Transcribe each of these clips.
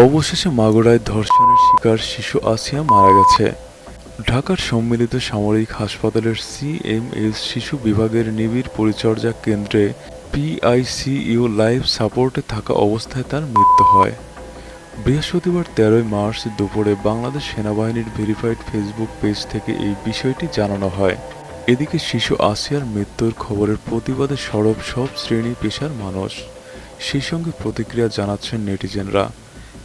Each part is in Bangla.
অবশেষে মাগুরায় ধর্ষণের শিকার শিশু আসিয়া মারা গেছে। ঢাকার সম্মিলিত সামরিক হাসপাতালের সিএমএস শিশু বিভাগের নিবিড় পরিচর্যা কেন্দ্রে পিআইসিইউ লাইফ সাপোর্টে থাকা অবস্থায় তার মৃত্যু হয়। বৃহস্পতিবার তেরোই মার্চ দুপুরে বাংলাদেশ সেনাবাহিনীর ভেরিফাইড ফেসবুক পেজ থেকে এই বিষয়টি জানানো হয়। এদিকে শিশু আসিয়ার মৃত্যুর খবরের প্রতিবাদে সরব সব শ্রেণি পেশার মানুষ। সেই সঙ্গে প্রতিক্রিয়া জানাচ্ছেন নেটিজেনরা।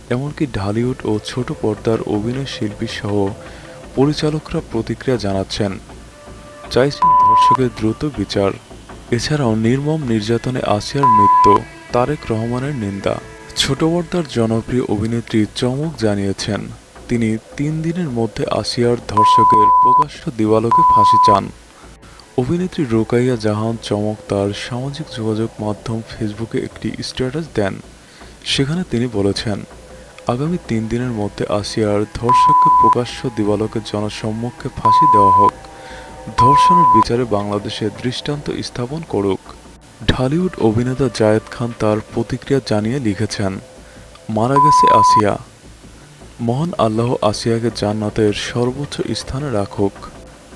এমনকি ঢালিউড ও ছোট পর্দার অভিনয় শিল্পী সহ পরিচালকরা প্রতিক্রিয়া জানাচ্ছেন। চাইছেন ধর্ষকের দ্রুত বিচার। এছাড়াও নির্মম নির্যাতনে আসিয়ার মৃত্যু, তারেক রহমানের নিন্দা। ছোট পর্দার জনপ্রিয় অভিনেত্রী চমক জানিয়েছেন, তিনি তিন দিনের মধ্যে আসিয়ার ধর্ষকের প্রকাশ্য দিবালোকে ফাঁসি চান। অভিনেত্রী রোকাইয়া জাহান চমক তার সামাজিক যোগাযোগ মাধ্যম ফেসবুকে একটি স্ট্যাটাস দেন। সেখানে তিনি বলেছেন আগামী তিন দিনের মধ্যে আসিয়ার ধর্ষককে প্রকাশ্য দিবালোকের জনসম্মুখে ফাঁসি দেওয়া হোক। ধর্ষণের বিচারে বাংলাদেশে দৃষ্টান্ত স্থাপন করুক। ঢালিউড অভিনেতা জায়েদ খান তার প্রতিক্রিয়া জানিয়ে লিখেছেন, মারা গেছে আসিয়া। মহান আল্লাহ আসিয়াকে জান্নাতের সর্বোচ্চ স্থানে রাখুক।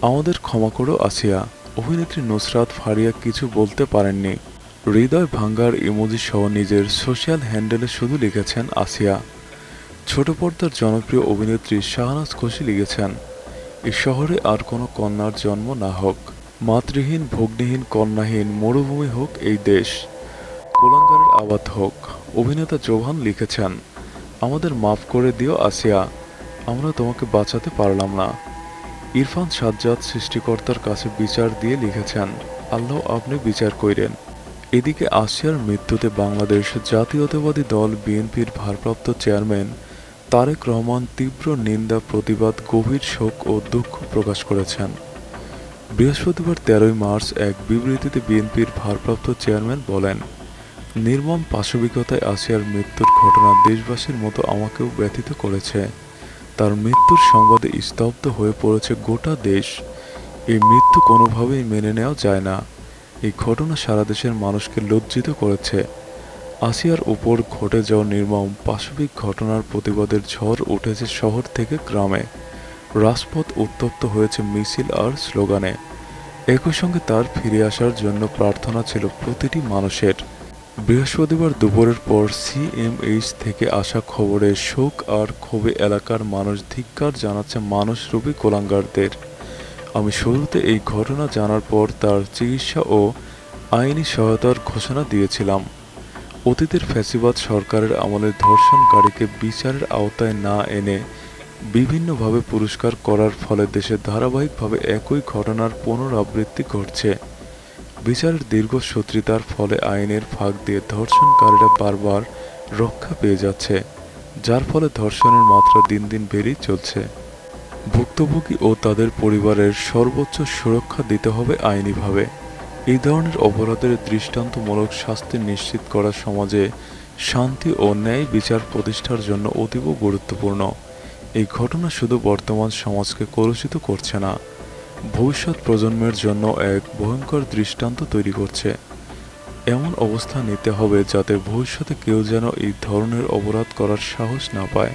আমাদের ক্ষমা করো আসিয়া। অভিনেত্রী নুসরাত ফারিয়া কিছু বলতে পারেননি। হৃদয় ভাঙ্গার ইমোজি সহ নিজের সোশ্যাল হ্যান্ডেলে শুধু লিখেছেন, আসিয়া। ছোট পর্দার জনপ্রিয় অভিনেত্রী শাহনাজ খুশি লিখেছেন এই শহরে আর কোনো কন্যার জন্ম না হোক। মাতৃহীন, ভগ্নিহীন, কন্যাহীন, মরুভূমি হোক এই দেশ। কোলাঙ্গারের আবাদ হোক। অভিনেতা জোভান লিখেছেন, আমাদের মাফ করে দিও আসিয়া, আমরা তোমাকে বাঁচাতে পারলাম না। ইরফান সাজ্জাদ, সৃষ্টিকর্তার কাছে বিচার দিয়ে লিখেছেন, আল্লাহ আপনি বিচার কইরেন। এদিকে আসিয়ার মৃত্যুতে বাংলাদেশ জাতীয়তাবাদী দল বিএনপির ভারপ্রাপ্ত চেয়ারম্যান তারেক রহমান তীব্র নিন্দা, প্রতিবাদ, গভীর শোক ও দুঃখ প্রকাশ করেছেন। বৃহস্পতিবার তেরোই মার্চ এক বিবৃতিতে বিএনপির ভারপ্রাপ্ত চেয়ারম্যান বলেন, নির্মম পাশবিকতায় আসিয়ার মৃত্যুর ঘটনা দেশবাসীর মতো আমাকেও ব্যথিত করেছে। তার মৃত্যুর সংবাদে স্তব্ধ হয়ে পড়েছে গোটা দেশ। এই মৃত্যু কোনোভাবেই মেনে নেওয়া যায় না। এই ঘটনা সারা দেশের মানুষকে লজ্জিত করেছে। আসিয়ার উপর ঘটে যাওয়া নির্মম পাশবিক ঘটনার প্রতিবাদের ঝড় উঠেছে শহর থেকে গ্রামে। রাজপথ উত্তপ্ত হয়েছে মিছিল আর স্লোগানে। একই সঙ্গে তার ফিরে আসার জন্য প্রার্থনা ছিল প্রতিটি মানুষের। বৃহস্পতিবার দুপুরের পর সিএমএইচ থেকে আসা খবরে শোক আর ক্ষোভে এলাকার মানুষ ধিক্কার জানাচ্ছে মানুষরূপী কোলাঙ্গারদের। আমি শুরুতে এই ঘটনা জানার পর তার চিকিৎসা ও আইনি সহায়তার ঘোষণা দিয়েছিলাম। অতীতের ফ্যাসিবাদ সরকারের আমলে ধর্ষণকারীকে বিচারের আওতায় না এনে বিভিন্নভাবে পুরস্কার করার ফলে দেশে ধারাবাহিকভাবে একই ঘটনার পুনরাবৃত্তি ঘটছে। বিচারের দীর্ঘসূত্রিতার ফলে আইনের ফাঁক দিয়ে ধর্ষণকারীরা বারবার রক্ষা পেয়ে যাচ্ছে, যার ফলে ধর্ষণের মাত্রা দিন দিন বেড়েই চলছে। ভুক্তভোগী ও তাদের পরিবারের সর্বোচ্চ সুরক্ষা দিতে হবে আইনিভাবে। এই ধরনের অপরাধের দৃষ্টান্তমূলক শাস্তি নিশ্চিত করা সমাজে শান্তি ও ন্যায় বিচার প্রতিষ্ঠার জন্য অতীব গুরুত্বপূর্ণ। এই ঘটনা শুধু বর্তমান সমাজকে কলুষিত করছে না, ভবিষ্যৎ প্রজন্মের জন্য এক ভয়ঙ্কর দৃষ্টান্ত তৈরি করছে। এমন অবস্থা নিতে হবে যাতে ভবিষ্যতে কেউ যেন এই ধরনের অপরাধ করার সাহস না পায়।